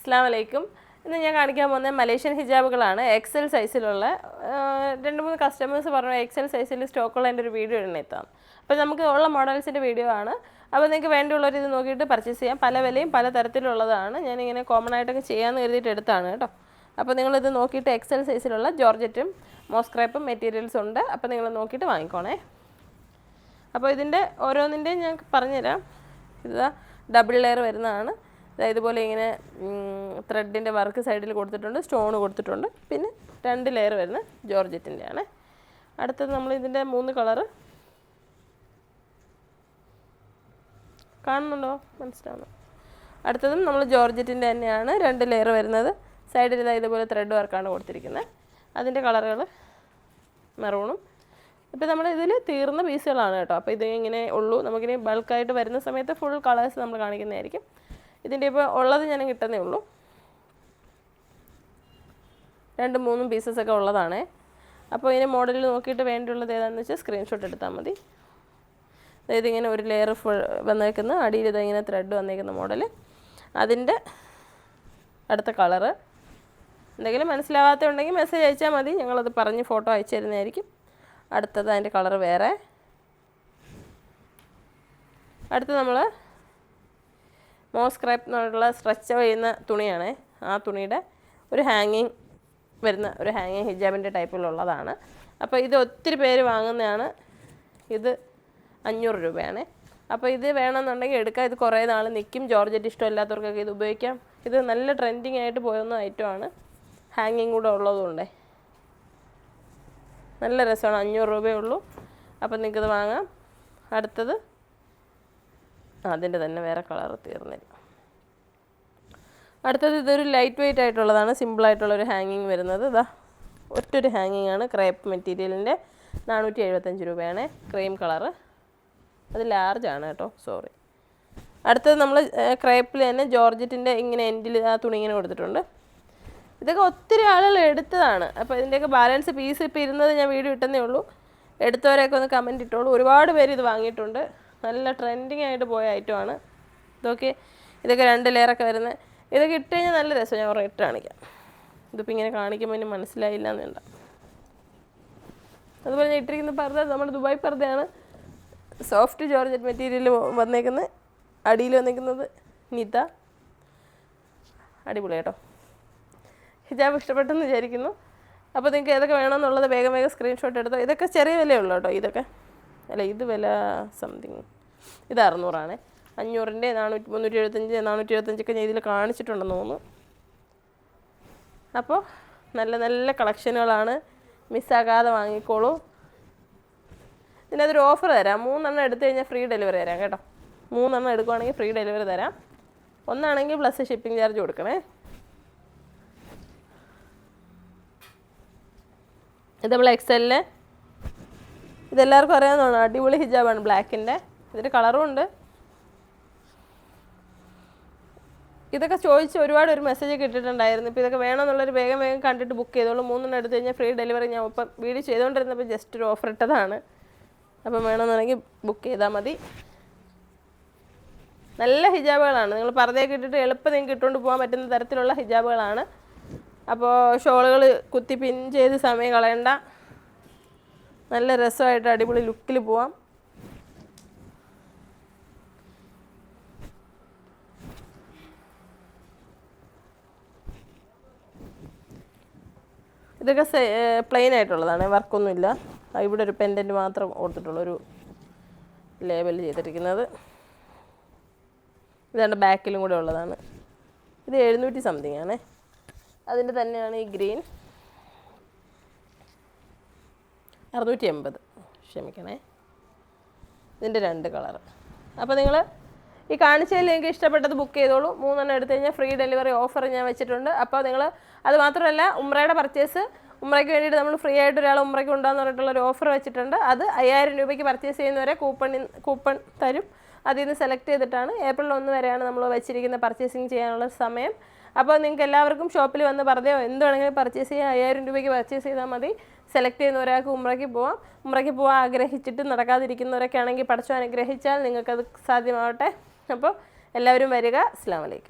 അസ്സാം വലൈക്കും ഇന്ന് ഞാൻ കാണിക്കാൻ പോകുന്നത് മലേഷ്യൻ ഹിജാബുകളാണ്. എക്സൽ സൈസിലുള്ള രണ്ട് മൂന്ന് കസ്റ്റമേഴ്സ് പറഞ്ഞു എക്സൽ സൈസിൽ സ്റ്റോക്കുള്ള എന്റെ ഒരു വീഡിയോ ഇടണെത്താം അപ്പോൾ നമുക്ക് ഉള്ള മോഡൽസിന്റെ വീഡിയോ ആണ്. അപ്പോൾ നിങ്ങൾക്ക് വേണ്ടിയുള്ളവർ ഇത് നോക്കിയിട്ട് പർച്ചേസ് ചെയ്യാം. പല വിലയും പല തരത്തിലുള്ളതാണ്. ഞാനിങ്ങനെ കോമൺ ആയിട്ടൊക്കെ ചെയ്യാമെന്ന് കരുതിയിട്ട് എടുത്താണ് കേട്ടോ. അപ്പോൾ നിങ്ങളിത് നോക്കിയിട്ട് എക്സൽ സൈസിലുള്ള ജോർജറ്റും മോസ്ക്രൈപ്പും മെറ്റീരിയൽസ് ഉണ്ട്. അപ്പോൾ നിങ്ങൾ നോക്കിയിട്ട് വാങ്ങിക്കോണേ. അപ്പോൾ ഇതിന്റെ ഓരോന്നിന്റെയും ഞാൻ പറഞ്ഞുതരാം. ഇതാ ഡബിൾ ലെയർ വരുന്നതാണ്. ദാ ഇതുപോലെ ഇങ്ങനെ ത്രെഡിന്റെ വർക്ക് സൈഡിൽ കൊടുത്തിട്ടുണ്ട് സ്റ്റോൺ കൊടുത്തിട്ടുണ്ട്. പിന്നെ രണ്ട് ലെയർ വരുന്ന ജോർജറ്റിന്റെ ആണ് അടുത്തത് നമ്മൾ ഇതിന്റെ മൂന്ന് കളറ് കാണുന്നുണ്ടോ? മനസ്സിലാവുന്നു. അടുത്തതും നമ്മൾ ജോർജറ്റിന്റെ തന്നെയാണ്. രണ്ട് ലെയർ വരുന്നത്. സൈഡിൽ ഇതാ ഇതുപോലെ ത്രെഡ് വർക്കാണ് കൊടുത്തിരിക്കുന്നത്. അതിന്റെ കളറുകൾ മെറൂണും ഇപ്പോൾ നമ്മൾ ഇതിൽ തീർന്ന പീസുകളാണ് കേട്ടോ. അപ്പോൾ ഇത് ഇങ്ങനെ ഉള്ളൂ. നമുക്കിനി ബൾക്കായിട്ട് വരുന്ന സമയത്ത് ഫുൾ കളേഴ്സ് നമ്മൾ കാണിക്കുന്നതായിരിക്കും. ഇതിന്റെ ഇപ്പോൾ ഉള്ളത് ഞാൻ കിട്ടുന്നേ ഉള്ളൂ. രണ്ട് മൂന്നും പീസസ് ഒക്കെ ഉള്ളതാണേ. അപ്പോൾ ഇതിന് മോഡലിൽ നോക്കിയിട്ട് വേണ്ടിയുള്ളത് ഏതാണെന്ന് വെച്ചാൽ സ്ക്രീൻഷോട്ട് എടുത്താൽ മതി. അതായത് ഇങ്ങനെ ഒരു ലെയർ ഫുൾ വന്നേക്കുന്ന. അടിയിൽ ഇത് ഇങ്ങനെ ത്രെഡ് വന്നേക്കുന്ന മോഡൽ അതിന്റെ അടുത്ത കളറ് എന്തെങ്കിലും മനസ്സിലാവാത്തുണ്ടെങ്കിൽ മെസ്സേജ് അയച്ചാൽ മതി. ഞങ്ങളത് പറഞ്ഞ് ഫോട്ടോ അയച്ചു തരുന്നതായിരിക്കും. അടുത്തത് അതിന്റെ കളറ് വേറെ. അടുത്ത് നമ്മൾ മോസ്ക്രൈപ്പ് എന്നുള്ള സ്ട്രെച്ച് ചെയ്യുന്ന തുണിയാണ്. ആ തുണിയുടെ ഒരു ഹാങ്ങിങ് വരുന്ന ഒരു ഹാങ്ങിങ് ഹിജാബിന്റെ ടൈപ്പിലുള്ളതാണ്. അപ്പോൾ ഇത് ഒത്തിരി പേര് വാങ്ങുന്നതാണ്. ഇത് അഞ്ഞൂറ് രൂപയാണ്. അപ്പോൾ ഇത് വേണമെന്നുണ്ടെങ്കിൽ എടുക്കാം. ഇത് കുറേ നാൾ നിൽക്കും. ജോർജറ്റ് ഇഷ്ടമില്ലാത്തവർക്കൊക്കെ ഇത് ഉപയോഗിക്കാം. ഇത് നല്ല ട്രെൻഡിങ് ആയിട്ട് പോയുന്ന ഐറ്റമാണ്. ഹാങ്ങിങ് കൂടെ ഉള്ളതുകൊണ്ടേ നല്ല രസമാണ്. അഞ്ഞൂറ് രൂപയേ ഉള്ളൂ. അപ്പം നിങ്ങൾക്കിത് വാങ്ങാം. അടുത്തത് അതിന്റെ തന്നെ വേറെ കളർ തീർന്നില്ല അടുത്തത് ഇതൊരു ലൈറ്റ് വെയിറ്റ് ആയിട്ടുള്ളതാണ്. സിമ്പിൾ ആയിട്ടുള്ള ഒരു ഹാങ്ങിങ് വരുന്നത്. ഇതാ ഒറ്റൊരു ഹാങ്ങിങ് ആണ്. ക്രേപ്പ് മെറ്റീരിയലിന്റെ നാനൂറ്റി എഴുപത്തഞ്ച് രൂപയാണ്. ക്രീം കളറ് അത് ആണ് കേട്ടോ. സോറി അടുത്തത് നമ്മൾ ക്രേപ്പിൽ തന്നെ ജോർജറ്റിന്റെ ഇങ്ങനെ എൻഡിൽ ആ തുണി ഇങ്ങനെ കൊടുത്തിട്ടുണ്ട്. ഇതൊക്കെ ഒത്തിരി ആളുകൾ എടുത്തതാണ്. അപ്പോൾ ഇതിന്റെയൊക്കെ ബാലൻസ് പീസ് ഇപ്പോൾ ഇരുന്നത് ഞാൻ വീഡിയോ ഇട്ടെന്നേ ഉള്ളൂ. എടുത്തവരെയൊക്കെ ഒന്ന് കമന്റ് ഇട്ടോളൂ. ഒരുപാട് പേര് ഇത് വാങ്ങിയിട്ടുണ്ട്. നല്ല ട്രെൻഡിങ് ആയിട്ട് പോയ ഐറ്റമാണ് ഇതൊക്കെ ഇതൊക്കെ രണ്ട് ലെയറൊക്കെ വരുന്നത് ഇതൊക്കെ ഇട്ട് കഴിഞ്ഞാൽ നല്ല രസം. ഞാൻ കുറേ ഇട്ട് കാണിക്കാം. ഇതിപ്പോൾ ഇങ്ങനെ കാണിക്കുമ്പോൾ ഇനി മനസ്സിലായില്ല എന്നുണ്ട അതുപോലെ ഞാൻ ഇട്ടിരിക്കുന്ന പർദ്ദ നമ്മുടെ ദുബായ് പർദ്ദയാണ്. സോഫ്റ്റ് ജോർജറ്റ് മെറ്റീരിയൽ വന്നേക്കുന്നത് അടിയിൽ വന്നേക്കുന്നത് നിത. അടിപൊളി കേട്ടോ. ഹിജാബ് ഇഷ്ടപ്പെട്ടെന്ന് വിചാരിക്കുന്നു. അപ്പോൾ നിങ്ങൾക്ക് ഏതൊക്കെ വേണമെന്നുള്ളത് വേഗം വേഗം സ്ക്രീൻഷോട്ട് എടുത്തോ. ഇതൊക്കെ ചെറിയ വിലയുള്ളൂ കേട്ടോ ഇതൊക്കെ. അല്ല ഇത് വില സംതിങ് ഇത് അറുന്നൂറാണ്. അഞ്ഞൂറിന്റെ നാനൂറ്റി മുന്നൂറ്റി എഴുപത്തഞ്ച് നാനൂറ്റി എഴുപത്തഞ്ചൊക്കെ ഞാൻ ഇതിൽ കാണിച്ചിട്ടുണ്ടെന്ന് തോന്നുന്നു. അപ്പോൾ നല്ല നല്ല കളക്ഷനുകളാണ്. മിസ്സാകാതെ വാങ്ങിക്കോളൂ. ഇതിനകത്തൊരു ഓഫർ തരാം. മൂന്നെണ്ണം എടുത്തു കഴിഞ്ഞാൽ ഫ്രീ ഡെലിവറി തരാം കേട്ടോ. മൂന്നെണ്ണം എടുക്കുവാണെങ്കിൽ ഫ്രീ ഡെലിവറി തരാം. ഒന്നാണെങ്കിൽ പ്ലസ് ഷിപ്പിംഗ് ചാർജ് കൊടുക്കണേ. ഇത് നമ്മൾ എക്സലിന് ഇതെല്ലാവർക്കും അറിയാവുന്നതാണ്. അടിപൊളി ഹിജാബാണ്. ബ്ലാക്കിന്റെ ഇതിന്റെ കളറും ഉണ്ട്. ഇതൊക്കെ ചോദിച്ച് ഒരുപാട് ഒരു മെസ്സേജ് കിട്ടിയിട്ടുണ്ടായിരുന്നു ഇപ്പോൾ ഇതൊക്കെ വേണമെന്നുള്ളൊരു വേഗം വേഗം കണ്ടിട്ട് ബുക്ക് ചെയ്തോളൂ. മൂന്നെണ്ണം എടുത്തു കഴിഞ്ഞാൽ ഫ്രീ ഡെലിവറി ഞാൻ ഇപ്പം വീഡിയോ ചെയ്തുകൊണ്ടിരുന്നപ്പോൾ ജസ്റ്റ് ഒരു ഓഫർ ഇട്ടതാണ്. അപ്പം വേണമെന്നുണ്ടെങ്കിൽ ബുക്ക് ചെയ്താൽ മതി. നല്ല ഹിജാബുകളാണ്. നിങ്ങൾ പറഞ്ഞേ ഇട്ടിട്ട് എളുപ്പം നിങ്ങൾക്ക് ഇട്ടുകൊണ്ട് പോകാൻ പറ്റുന്ന തരത്തിലുള്ള ഹിജാബുകളാണ്. അപ്പോൾ ഷോളുകൾ കുത്തി പിൻ ചെയ്ത് സമയം കളയണ്ട. നല്ല രസമായിട്ട് അടിപൊളി ലുക്കിൽ പോവാം. ഇതൊക്കെ പ്ലെയിൻ ആയിട്ടുള്ളതാണ് വർക്കൊന്നുമില്ല ഇവിടെ ഒരു പെൻഡന്റ് മാത്രം കൊടുത്തിട്ടുള്ള ഒരു ലേബൽ ചെയ്തിരിക്കുന്നത്. ഇതാണ് ബാക്കിലും കൂടെ ഉള്ളതാണ്. ഇത് എഴുന്നൂറ്റി സംതിങ് ആണേ. അതിന്റെ തന്നെയാണ് ഈ ഗ്രീൻ അറുന്നൂറ്റി എൺപത് ക്ഷമിക്കണേ. ഇതിന്റെ രണ്ട് കളർ അപ്പോൾ നിങ്ങൾ ഈ കാണിച്ചതിൽ നിങ്ങൾക്ക് ഇഷ്ടപ്പെട്ടത് ബുക്ക് ചെയ്തോളൂ. മൂന്നെണ്ണം എടുത്തു കഴിഞ്ഞാൽ ഫ്രീ ഡെലിവറി ഓഫർ ഞാൻ വെച്ചിട്ടുണ്ട്. അപ്പോൾ നിങ്ങൾ അത് മാത്രമല്ല ഉമ്രയുടെ പർച്ചേസ് ഉമ്രയ്ക്ക് വേണ്ടിയിട്ട് നമ്മൾ ഫ്രീ ആയിട്ട് ഒരാൾ ഉമ്രയ്ക്ക് ഉണ്ടാകുന്ന പറഞ്ഞിട്ടുള്ള ഒരു ഓഫർ വെച്ചിട്ടുണ്ട്. അത് അയ്യായിരം രൂപയ്ക്ക് പർച്ചേസ് ചെയ്യുന്നവരെ കൂപ്പൺ കൂപ്പൺ തരും. അതിൽ നിന്ന് സെലക്ട് ചെയ്തിട്ടാണ് ഏപ്രിൽ ഒന്ന് വരെയാണ് നമ്മൾ വെച്ചിരിക്കുന്ന പർച്ചേസിങ് ചെയ്യാനുള്ള സമയം. അപ്പോൾ നിങ്ങൾക്ക് എല്ലാവർക്കും ഷോപ്പിൽ വന്ന് പറഞ്ഞോ എന്ത് വേണമെങ്കിലും പർച്ചേസ് ചെയ്യാം അയ്യായിരം രൂപയ്ക്ക് പർച്ചേസ് ചെയ്താൽ മതി. സെലക്ട് ചെയ്യുന്ന ഒരാൾക്ക് ഉമ്രയ്ക്ക് പോവാം. ഉമ്രയ്ക്ക് പോകാൻ ആഗ്രഹിച്ചിട്ട് നടക്കാതിരിക്കുന്നവരൊക്കെ ആണെങ്കിൽ പഠിച്ചു അനുഗ്രഹിച്ചാൽ നിങ്ങൾക്കത് സാധ്യമാവട്ടെ. അപ്പോൾ എല്ലാവരും വരിക. അസ്സാം വലൈക്കും